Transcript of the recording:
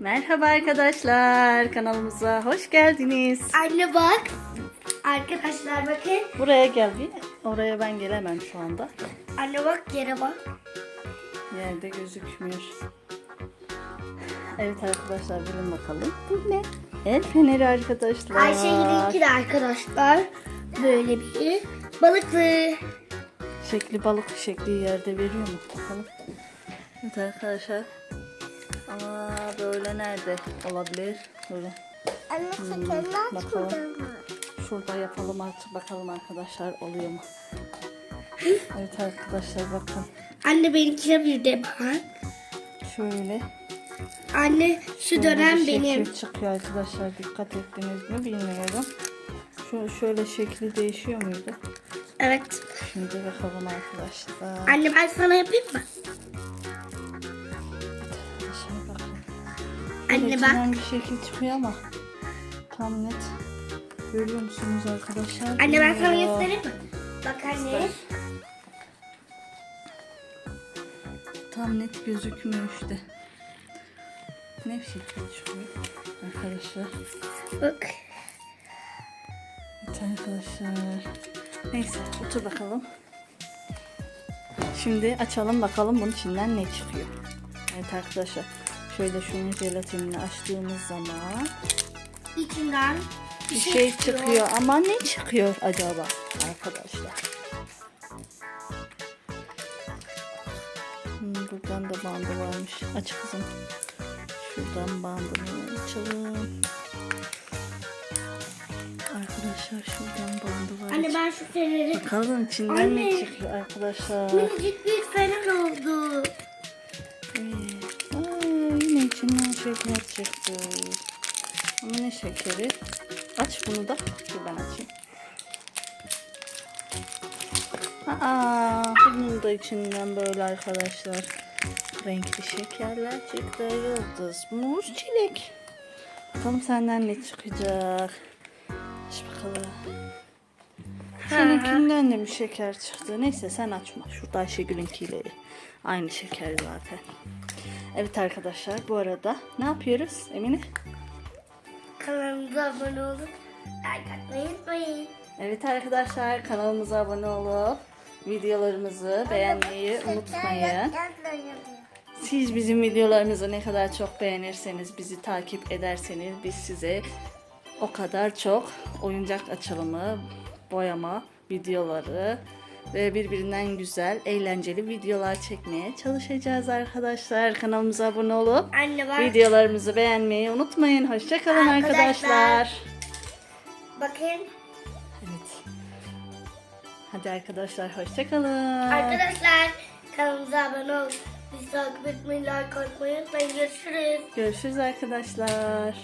Merhaba arkadaşlar. Kanalımıza hoş geldiniz. Anne bak. Arkadaşlar bakın. Buraya gel bir. Oraya ben gelemem şu anda. Anne bak yere bak. Yerde gözükmüyor. Evet arkadaşlar bilin bakalım. Bu ne? El feneri arkadaşlar. Ayşe'ninki de arkadaşlar. Böyle bir balıklı. Şekli balık şekli yerde veriyor mu? Bakalım. Evet arkadaşlar. Ama böyle nerede olabilir? Böyle Anne Hmm, bakalım. şurada yapalım artık bakalım arkadaşlar oluyor mu? Evet arkadaşlar bakın. Anne benimkine bir de bak. Şöyle. Anne şu dönem benim. Şekil çıkıyor arkadaşlar dikkat ettiniz mi bilmiyorum. Şu şöyle şekli değişiyor muydu? Evet. Şimdi bakalım arkadaşlar. Anne ben sana yapayım mı? Anne bak. Bir şekil çıkıyor ama tam net görüyor musunuz arkadaşlar? Anne ben sana göstereyim mi? Bak anne. Tam net gözükmüyor işte. Ne şekil çıkıyor arkadaşlar. Bak. Evet arkadaşlar. Neyse otur bakalım. Şimdi açalım bakalım bunun içinden ne çıkıyor. Evet arkadaşlar. Şöyle şunun jelatinini açtığımız zaman İçinden bir şey çıkıyor. Ama ne çıkıyor acaba arkadaşlar? Hmm, buradan da bandı varmış. Aç kızım. Şuradan bandını açalım. Arkadaşlar şuradan bandı var. Anne ben şu feneri Bakalım içinden Anne. ne çıkıyor arkadaşlar. minicik bir fener oldu. Şeker çıktı. Ama ne şekeri? Aç bunu da. Dur ben açayım. Aa, bunun da içinden böyle arkadaşlar. Renkli şekerler çıktı. Yıldız, muz, çilek. Bakalım senden ne çıkacak. Aç bakalım. Seninkinden de bir şeker çıktı. Neyse sen açma. Şurada Ayşegül'ünkiyle aynı şeker zaten. Evet arkadaşlar bu arada ne yapıyoruz Emine? Kanalımıza abone olup like atmayı unutmayın. Evet arkadaşlar kanalımıza abone olup videolarımızı beğenmeyi unutmayın. Siz bizim videolarımızı ne kadar çok beğenirseniz, bizi takip ederseniz biz size o kadar çok oyuncak açılımı, boyama videoları ve birbirinden güzel, eğlenceli videolar çekmeye çalışacağız arkadaşlar. Kanalımıza abone olup Anne bak. videolarımızı beğenmeyi unutmayın. Hoşçakalın Arkadaşlar. arkadaşlar. Bakın. Evet. Hadi arkadaşlar hoşçakalın. Arkadaşlar kanalımıza abone olup bizi takip etmeyi, like atmayı unutmayın. Görüşürüz. Görüşürüz arkadaşlar.